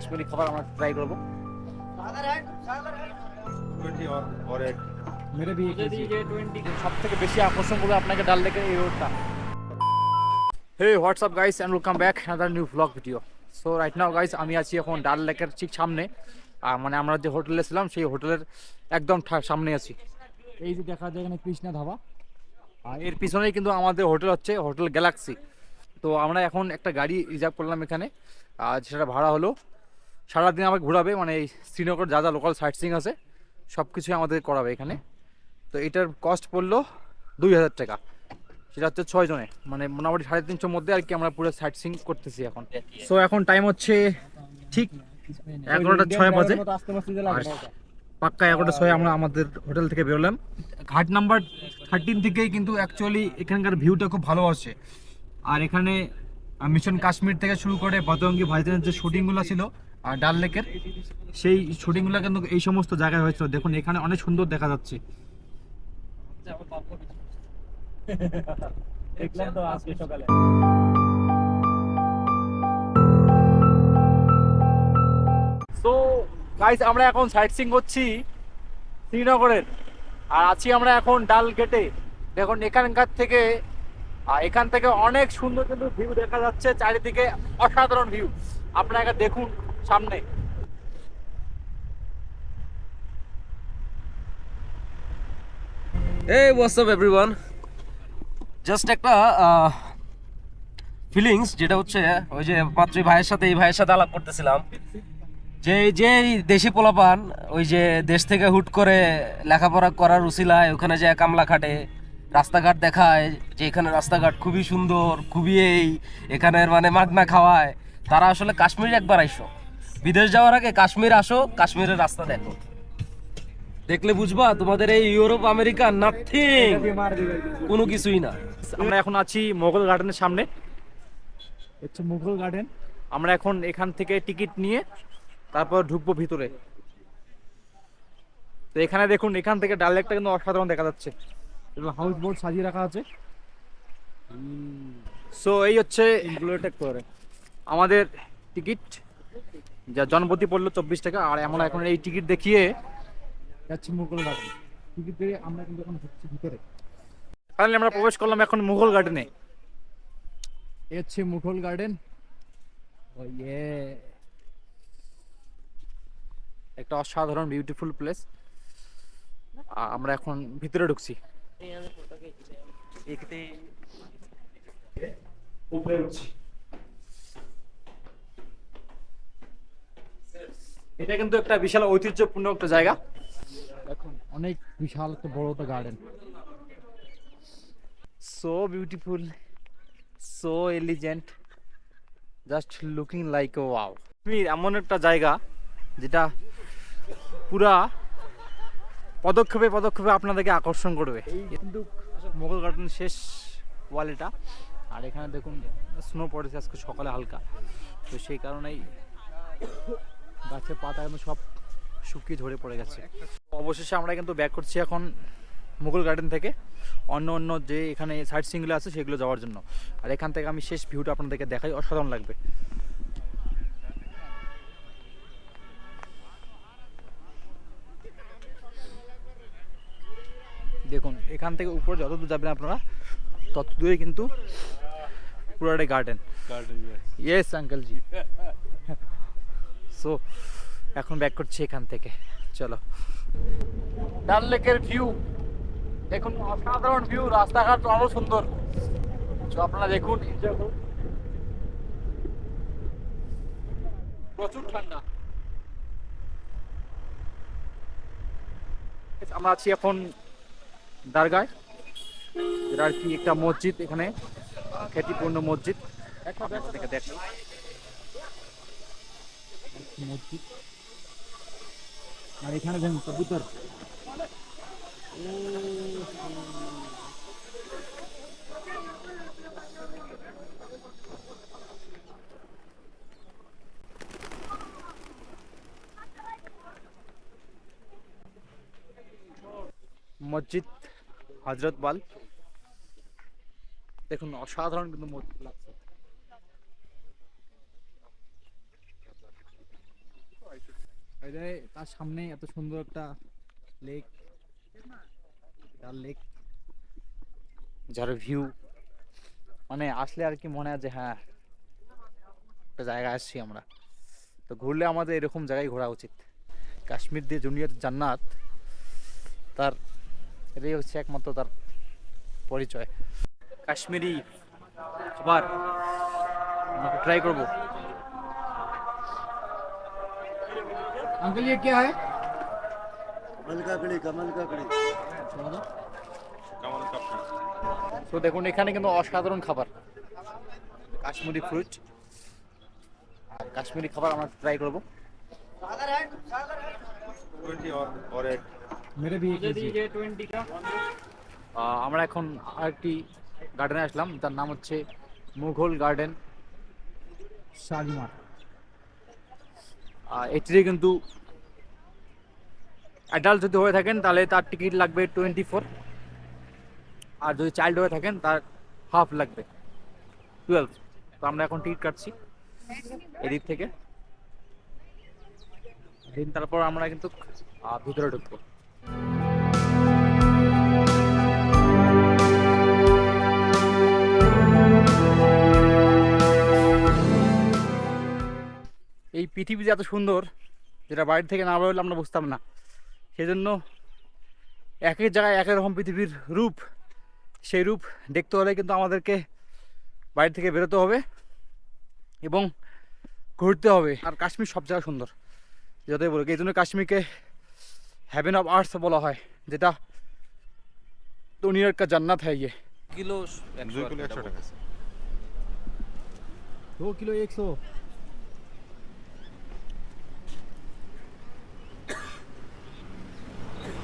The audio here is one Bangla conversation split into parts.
কাশ্মীরি খাবার আমরা ট্রাই করব। সব থেকে বেশি আকর্ষণ করবে আপনাকে ডাল লেকের এই রোডটা hey what's up guys and welcome back another new vlog video so right now guys আমি আছি এখন ডাল লেকের ঠিক সামনে। আর মানে আমরা যে হোটেলে ছিলাম সেই হোটেলের একদম ঠা- সামনে আছি। এই যে দেখা যায় এখানে কৃষ্ণা ধাবা। আর এর পিছনেই কিন্তু আমাদের হোটেল হচ্ছে হোটেল গ্যালাক্সি। তো আমরা এখন একটা গাড়ি রিজার্ভ করলাম এখানে। আর সেটা ভাড়া হলো সারাদিন আমাকে ঘোরাবে মানে এই শ্রীনগর যা যা লোকাল সাইট সিং আছে সব কিছুই আমাদের করাবে এখানে। তো এটার কস্ট পড়ল দুই হাজার টাকা। সেটা হচ্ছে ছয় জনে মানে মোটামুটি সাড়ে তিনশোর মধ্যে আর কি আমরা পুরো সাইট সিং করতেছি এখন। সো এখন টাইম হচ্ছে ঠিক এগারোটা ছয় বাজে। পাক্কা এগারোটা ছয় আমরা আমাদের হোটেল থেকে বেরোলাম। ঘাট নাম্বার থার্টিন থেকেই কিন্তু অ্যাকচুয়ালি এখানকার ভিউটা খুব ভালো আসে। আর এখানে মিশন কাশ্মীর থেকে শুরু করে বদরঙ্গি, ভাইজানের যে শুটিংগুলো ছিল আর ডাল লেকের সেই শুটিংগুলো কিন্তু এই সমস্ত জায়গায় হয়েছিল। দেখুন এখানে অনেক সুন্দর দেখা যাচ্ছে। দেখলাম তো আজকে সকালে। সো গাইস আমরা এখন সাইট সিং করছি শ্রীনগরের। আর আছি আমরা এখন ডাল গেটে। দেখুন এখানকার থেকে আর এখান থেকে অনেক সুন্দর কিন্তু ভিউ দেখা যাচ্ছে চারিদিকে অসাধারণ ভিউ আপনারা দেখুন সামনে। এই হোয়াটসঅ্যাপ এভরিওয়ান জাস্ট একটা ফিলিংস যেটা হচ্ছে, ওই যে মাত্র ভাইয়ের সাথে, এই ভাইয়ের সাথে আলাপ করতেছিলাম। যে যে দেশি পোলাপান, ওই যে দেশ থেকে হুট করে লেখাপড়া করার উসিলায়, ওখানে যে কামলা খাটে, রাস্তাঘাট দেখায়, যে এখানে রাস্তাঘাট খুবই সুন্দর, খুবই এই, এখানের মানে মাগনা খাওয়ায়, তারা আসলে কাশ্মীর একবার আইসো। বিদেশ যাওয়ার আগে কাশ্মীর আসো কাশ্মীরের রাস্তা দেখো। দেখলে বুঝবা তোমাদের এই ইউরোপ আমেরিকা নাথিং কোনো কিছুই না। আমরা এখন আছি মোগল গার্ডেনের সামনে। হচ্ছে মুঘল গার্ডেন। আমরা এখন এখান থেকে টিকিট নিয়ে তারপর ঢুকবো ভিতরে। তো এখানে দেখুন এখান থেকে ডাল লেকটা কিন্তু অসাধারণ দেখা যাচ্ছে। এবং হাউস বোট সাজিয়ে রাখা আছে। সো এই হচ্ছে করে। আমাদের টিকিট। যা জনপ্রতি পড়ল চব্বিশ টাকা আর আমরা এখন এই টিকিট দেখিয়ে যাচ্ছি মুঘল গার্ডেন টিকিট দিয়ে আমরা কিন্তু এখন ঢুকছি ভিতরে। ফাইনালি আমরা প্রবেশ করলাম এখন মুঘল গার্ডেনে এ হচ্ছে মুঘল গার্ডেন। ও ইয়ে একটা অসাধারণ বিউটিফুল প্লেস আমরা এখন ভিতরে ঢুকছি। উপরে উঠছি। এটা কিন্তু একটা বিশাল ঐতিহ্যপূর্ণ একটা জায়গা। এখন অনেক বিশাল একটা বড় একটা garden so beautiful so elegant just looking like oh wow Kashmir এমন একটা জায়গা যেটা পুরা পদক্ষেপে পদক্ষেপে আপনাদেরকে আকর্ষণ করবে। এই কিন্তু মোগল গার্ডেন শেষ ওয়াল এটা। আর এখানে দেখুন স্নো পড়েছে আজকে সকালে হালকা। তো সেই কারণেই গাছের পাতা কিন্তু সব শুকিয়ে ঝরে পড়ে গেছে। অবশেষে আমরা কিন্তু ব্যাক করছি এখন মুঘল গার্ডেন থেকে। অন্য অন্য যে এখানে সাইট সিংগুলো আছে সেগুলো যাওয়ার জন্য। আর এখান থেকে আমি শেষ ভিউটা আপনাদেরকে দেখাই অসাধারণ লাগবে। দেখুন এখান থেকে উপরে যত দূর যাবেন আপনারা তত দূরে কিন্তু পুরোটাই garden yes uncle ji so এখন ব্যাক করছি এখান থেকে। চলো। ডাল লেকের ভিউ দেখুন, অসাধারণ ভিউ রাস্তাঘাট আরও সুন্দর। আপনারা দেখুন প্রচুর ঠান্ডা। আমরা আছি এখন দারগায়। এটা আর কি একটা মসজিদ এখানে। খ্যাতিপূর্ণ মসজিদ। মসজিদ। আর এখানে দেখুন কবুতর মসজিদ হজরত বাল দেখুন অসাধারণ কিন্তু মসজিদ লাগছে ওই তার সামনে এত সুন্দর একটা লেক ডাল লেক যার ভিউ মানে আসলে আর কি মনে হয় যে হ্যাঁ একটা জায়গায় আসছি আমরা। তো ঘুরলে আমাদের এরকম জায়গায় ঘোরা উচিত। কাশ্মীর দিয়ে জুনিয়র জান্নাত, তার, এটাই হচ্ছে একমাত্র তার পরিচয়। কাশ্মীরি খাবার ট্রাই করব। अंकल ये क्या है कमल काकड़ी कमल काकड़ी তো দেখুন এখানে কিন্তু অসাধারণ খাবার কাশ্মীরি ফ্রুট আর কাশ্মীরি খাবার আমরা ট্রাই করবো और एक মেরে বিয়ে আমরা এখন আরেকটি গার্ডেনে আসলাম তার নাম হচ্ছে মুঘল গার্ডেন শালিমার এটিতে কিন্তু অ্যাডাল্ট যদি হয়ে থাকেন, তাহলে তার টিকিট লাগবে টোয়েন্টি ফোর আর যদি চাইল্ড হয়ে থাকেন, তার হাফ লাগবে টুয়েলভ তো আমরা এখন টিকিট কাটছি এদিক থেকে। দিন তারপর আমরা কিন্তু ভিতরে ঢুকবো। পৃথিবী যে এত সুন্দর যেটা বাইরে থেকে না বেরোলে আমরা বুঝতাম না। সেজন্য এক এক জায়গায় একই রকম পৃথিবীর রূপ সেই রূপ দেখতে হলে কিন্তু আমাদেরকে বাইরে থেকে বেরোতে হবে এবং ঘুরতে হবে। আর কাশ্মীর সব জায়গা সুন্দর যতই বলুক। এই জন্য কাশ্মীরকে হ্যাভেন অফ আর্টস বলা হয় যেটা দুনিয়ার কা জান্নাত হ্যাঁ ইয়ে। কিলো একশো টাকা। দু কিলো একশো।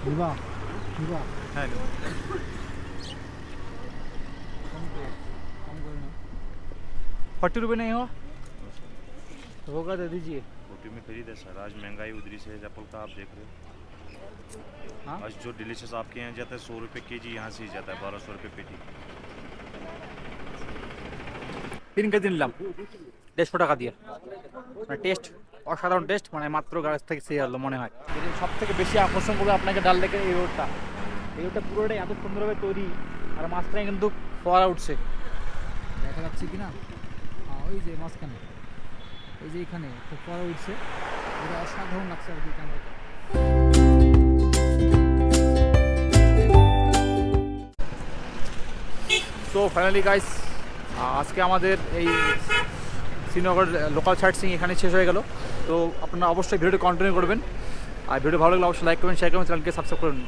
누가? फोर्टी रुपये नहीं हुआ होगा दे दीजिए। फोर्टी में खरीद है सर। आज महँगाई उधरी से एप्पल का आप देख रहे हो। हाँ? आज जो डिलीशियस आपके यहाँ जाता है सौ रुपये के जी यहाँ से ही जाता है बारह सौ रुपये पेटी। तीन का दिन लाम डेढ़ सौ टका दिया हाँ, टेस्ट। অসাধারণ টেস্ট মানে মাত্র গাছ থেকে সে হলো মনে হয়। সব থেকে বেশি আকর্ষণ করবে আপনাকে ডাল লেকের এই রোডটা এই রোডটা পুরোটাই এত সুন্দরভাবে তৈরি আর মাঝখানে কিন্তু ফোয়ারা উঠছে। দেখা যাচ্ছে কি না? ওই যে মাঝখানে। এই যে এখানে ফোয়ারা উঠছে। এটা অসাধারণ লাগছে আর কি এখান থেকে। সো ফাইনালি গাইস আজকে আমাদের এই শ্রীনগর লোকাল সাইট সিং এখানে শেষ হয়ে গেল। তো আপনারা অবশ্যই ভিডিওটি কন্টিনিউ করবেন। আর ভিডিও ভালো লাগলে অবশ্যই লাইক করবেন শেয়ার করবেন চ্যানেলকে সাবস্ক্রাইব করুন।